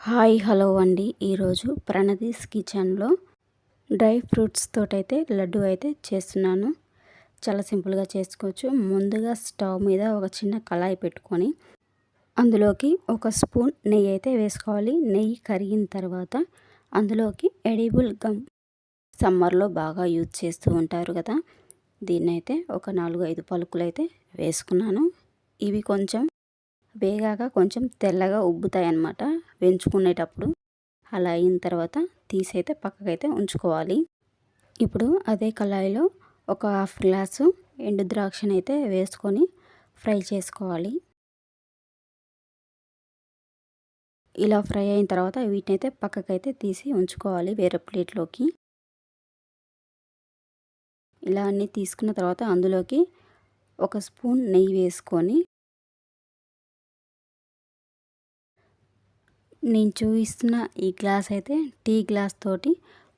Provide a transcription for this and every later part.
Hi hello అండి. ఈరోజు ప్రణదీస్ కిచెన్లో డ్రై ఫ్రూట్స్ తోటైతే లడ్డు అయితే చేస్తున్నాను. చాలా సింపుల్గా చేసుకోవచ్చు. ముందుగా స్టవ్ మీద ఒక చిన్న కళాయి పెట్టుకొని అందులోకి ఒక స్పూన్ నెయ్యి అయితే వేసుకోవాలి. నెయ్యి కరిగిన తర్వాత అందులోకి ఎడిబుల్ గమ్ సమ్మర్లో బాగా యూజ్ చేస్తూ ఉంటారు కదా. దీన్నైతే ఒక నాలుగు ఐదు పలుకులు అయితే వేసుకున్నాను. ఇవి కొంచెం వేగాక కొంచెం తెల్లగా ఉబ్బుతాయి అన్నమాట వెంచుకునేటప్పుడు అలా అయిన తర్వాత తీసైతే పక్కకైతే ఉంచుకోవాలి. ఇప్పుడు అదే కళాయిలో ఒక హాఫ్ గ్లాసు ఎండు ద్రాక్షని అయితే వేసుకొని ఫ్రై చేసుకోవాలి. ఇలా ఫ్రై అయిన తర్వాత వీటిని అయితే పక్కకైతే తీసి ఉంచుకోవాలి వేరే ప్లేట్లోకి. ఇలా అన్నీ తీసుకున్న తర్వాత అందులోకి ఒక స్పూన్ నెయ్యి వేసుకొని నేను చూపిస్తున్న ఈ గ్లాస్ అయితే టీ గ్లాస్ తోటి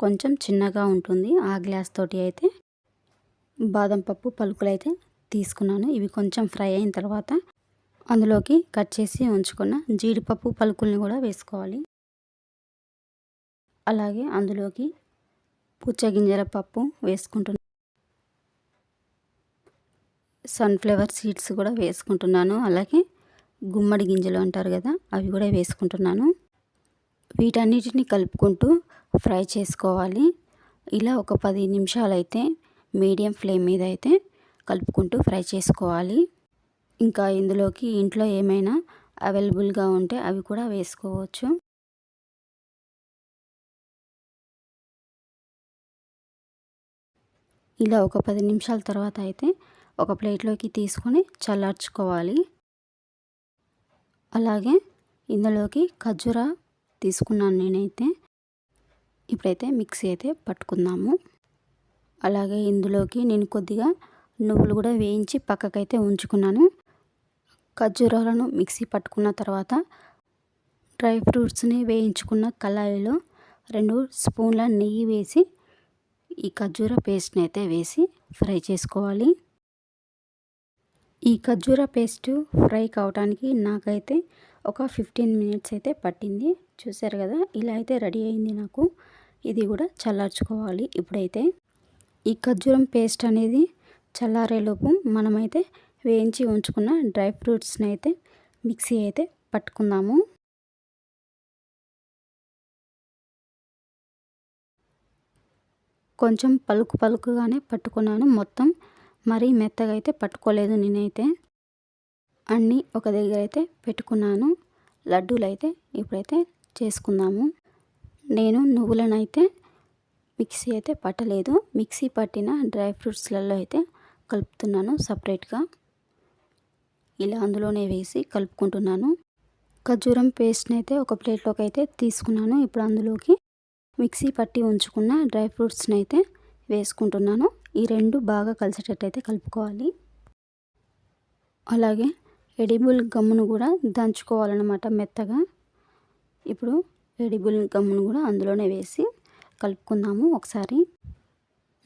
కొంచెం చిన్నగా ఉంటుంది. ఆ గ్లాస్ తోటి అయితే బాదం పప్పు పలుకులు అయితే తీసుకున్నాను. ఇవి కొంచెం ఫ్రై అయిన తర్వాత అందులోకి కట్ చేసి ఉంచుకున్న జీడిపప్పు పలుకుల్ని కూడా వేసుకోవాలి. అలాగే అందులోకి పుచ్చగింజల పప్పు వేసుకుంటున్నాను సన్ఫ్లవర్ సీడ్స్ కూడా వేసుకుంటున్నాను. అలాగే గుమ్మడి గింజలు అంటారు కదా అవి కూడా వేసుకుంటున్నాను. వీటన్నిటిని కలుపుకుంటూ ఫ్రై చేసుకోవాలి. ఇలా ఒక పది నిమిషాలు అయితే మీడియం ఫ్లేమ్ మీద అయితే కలుపుకుంటూ ఫ్రై చేసుకోవాలి. ఇంకా ఇందులోకి ఇంట్లో ఏమైనా అవైలబుల్గా ఉంటే అవి కూడా వేసుకోవచ్చు. ఇలా ఒక పది నిమిషాల తర్వాత అయితే ఒక ప్లేట్లోకి తీసుకొని చల్లార్చుకోవాలి. అలాగే ఇందులోకి ఖర్జూర తీసుకున్నాను నేనైతే. ఇప్పుడైతే మిక్సీ అయితే పట్టుకుందాము. అలాగే ఇందులోకి నేను కొద్దిగా నువ్వులు కూడా వేయించి పక్కకైతే ఉంచుకున్నాను. ఖర్జూరాలను మిక్సీ పట్టుకున్న తర్వాత డ్రై ఫ్రూట్స్ని వేయించుకున్న కళాయిలో రెండు స్పూన్ల నెయ్యి వేసి ఈ ఖర్జూర పేస్ట్ని అయితే వేసి ఫ్రై చేసుకోవాలి. ఈ ఖర్జూర పేస్ట్ ఫ్రై కావడానికి నాకైతే ఒక ఫిఫ్టీన్ మినిట్స్ అయితే పట్టింది. చూసారు కదా ఇలా అయితే రెడీ అయింది నాకు. ఇది కూడా చల్లార్చుకోవాలి ఇప్పుడైతే. ఈ ఖర్జూరం పేస్ట్ అనేది చల్లారేలోపు మనమైతే వేయించి ఉంచుకున్న డ్రై ఫ్రూట్స్ని అయితే మిక్సీ అయితే పట్టుకుందాము. కొంచెం పలుకు పలుకుగానే పట్టుకున్నాను. మొత్తం మరీ మెత్తగా అయితే పట్టుకోలేదు నేనైతే. అన్నీ ఒక దగ్గర అయితే పెట్టుకున్నాను. లడ్డూలు అయితే ఇప్పుడైతే చేసుకుందాము. నేను నువ్వులను అయితే మిక్సీ అయితే పట్టలేదు. మిక్సీ పట్టిన డ్రై ఫ్రూట్స్లలో అయితే కలుపుతున్నాను సపరేట్గా. ఇలా అందులోనే వేసి కలుపుకుంటున్నాను. ఖర్జూరం పేస్ట్ని అయితే ఒక ప్లేట్లోకి అయితే తీసుకున్నాను. ఇప్పుడు అందులోకి మిక్సీ పట్టి ఉంచుకున్న డ్రై ఫ్రూట్స్ని అయితే వేసుకుంటున్నాను. ఈ రెండు బాగా కలిసేటట్టు అయితే కలుపుకోవాలి. అలాగే ఎడిబుల్ గమ్మును కూడా దంచుకోవాలన్నమాట మెత్తగా. ఇప్పుడు ఎడిబుల్ గమ్మును కూడా అందులోనే వేసి కలుపుకుందాము ఒకసారి.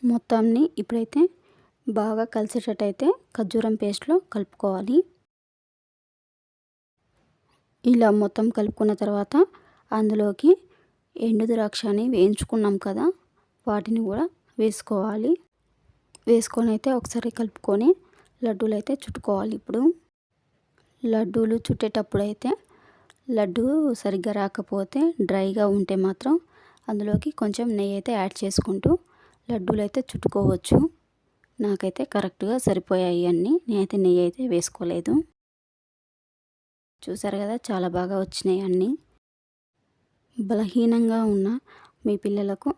మొత్తాన్ని ఇప్పుడైతే బాగా కలిసేటట్టయితే ఖర్జూరం పేస్ట్లో కలుపుకోవాలి. ఇలా మొత్తం కలుపుకున్న తర్వాత అందులోకి ఎండు ద్రాక్షని వేయించుకున్నాం కదా వాటిని కూడా వేసుకోవాలి. వేసుకొని అయితే ఒకసారి కలుపుకొని లడ్డూలు అయితే చుట్టుకోవాలి ఇప్పుడు. లడ్డూలు చుట్టేటప్పుడు అయితే లడ్డు సరిగ్గా రాకపోతే డ్రైగా ఉంటే మాత్రం అందులోకి కొంచెం నెయ్యి అయితే యాడ్ చేసుకుంటూ లడ్డూలు అయితే చుట్టుకోవచ్చు. నాకైతే కరెక్ట్గా సరిపోయాయి అన్నీ. నేనైతే నెయ్యి అయితే వేసుకోలేదు. చూసారు కదా చాలా బాగా వచ్చినాయి అన్నీ. బలహీనంగా ఉన్న మీ పిల్లలకు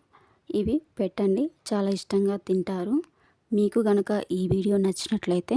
ఇవి పెట్టండి. చాలా ఇష్టంగా తింటారు. మీకు కనుక ఈ వీడియో నచ్చినట్లయితే